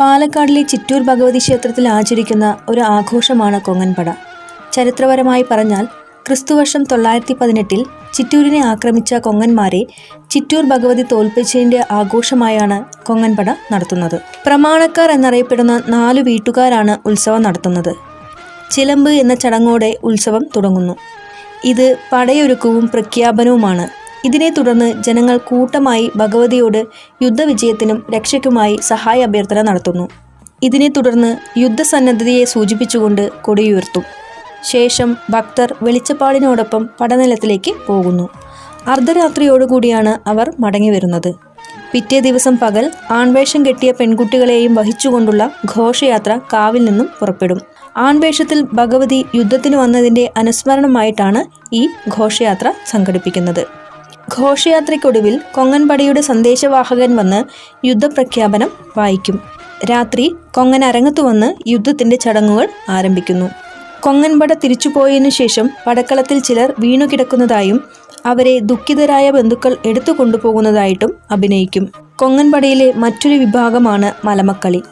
പാലക്കാടിലെ ചിറ്റൂർ ഭഗവതി ക്ഷേത്രത്തിൽ ആചരിക്കുന്ന ഒരു ആഘോഷമാണ് കൊങ്ങൻപട. ചരിത്രപരമായി പറഞ്ഞാൽ ക്രിസ്തുവർഷം തൊള്ളായിരത്തി പതിനെട്ടിൽ ചിറ്റൂരിനെ ആക്രമിച്ച കൊങ്ങന്മാരെ ചിറ്റൂർ ഭഗവതി തോൽപ്പിച്ചതിന്റെ ആഘോഷമായാണ് കൊങ്ങൻപട നടത്തുന്നത്. പ്രമാണക്കാർ എന്നറിയപ്പെടുന്ന നാലു വീട്ടുകാരാണ് ഉത്സവം നടത്തുന്നത്. ചിലമ്പ് എന്ന ചടങ്ങോടെ ഉത്സവം തുടങ്ങുന്നു. ഇത് പടയൊരുക്കവും പ്രഖ്യാപനവുമാണ്. ഇതിനെ തുടർന്ന് ജനങ്ങൾ കൂട്ടമായി ഭഗവതിയോട് യുദ്ധവിജയത്തിനും രക്ഷയ്ക്കുമായി സഹായ അഭ്യർത്ഥന നടത്തുന്നു. ഇതിനെ തുടർന്ന് യുദ്ധസന്നദ്ധതയെ സൂചിപ്പിച്ചുകൊണ്ട് കൊടിയുയർത്തും. ശേഷം ഭക്തർ വെളിച്ചപ്പാടിനോടൊപ്പം പടനിലത്തിലേക്ക് പോകുന്നു. അർദ്ധരാത്രിയോടുകൂടിയാണ് അവർ മടങ്ങി വരുന്നത് പിറ്റേ ദിവസം പകൽ ആൺവേഷം കെട്ടിയ പെൺകുട്ടികളെയും വഹിച്ചുകൊണ്ടുള്ള ഘോഷയാത്ര കാവിൽ നിന്നും പുറപ്പെടും. ആൺവേഷത്തിൽ ഭഗവതി യുദ്ധത്തിന് വന്നതിന്റെ അനുസ്മരണമായിട്ടാണ് ഈ ഘോഷയാത്ര സംഘടിപ്പിക്കുന്നത്. ഘോഷയാത്രയ്ക്കൊടുവിൽ കൊങ്ങൻപടിയുടെ സന്ദേശവാഹകൻ വന്ന് യുദ്ധപ്രഖ്യാപനം വായിക്കും. രാത്രി കൊങ്ങൻ അരങ്ങത്തു വന്ന് യുദ്ധത്തിന്റെ ചടങ്ങുകൾ ആരംഭിക്കുന്നു. കൊങ്ങൻപട തിരിച്ചുപോയതിനു ശേഷം പടക്കളത്തിൽ ചിലർ വീണുകിടക്കുന്നതായും അവരെ ദുഃഖിതരായ ബന്ധുക്കൾ എടുത്തു കൊണ്ടുപോകുന്നതായിട്ടും അഭിനയിക്കും. കൊങ്ങൻപടയിലെ മറ്റൊരു വിഭാഗമാണ് മലമക്കളി.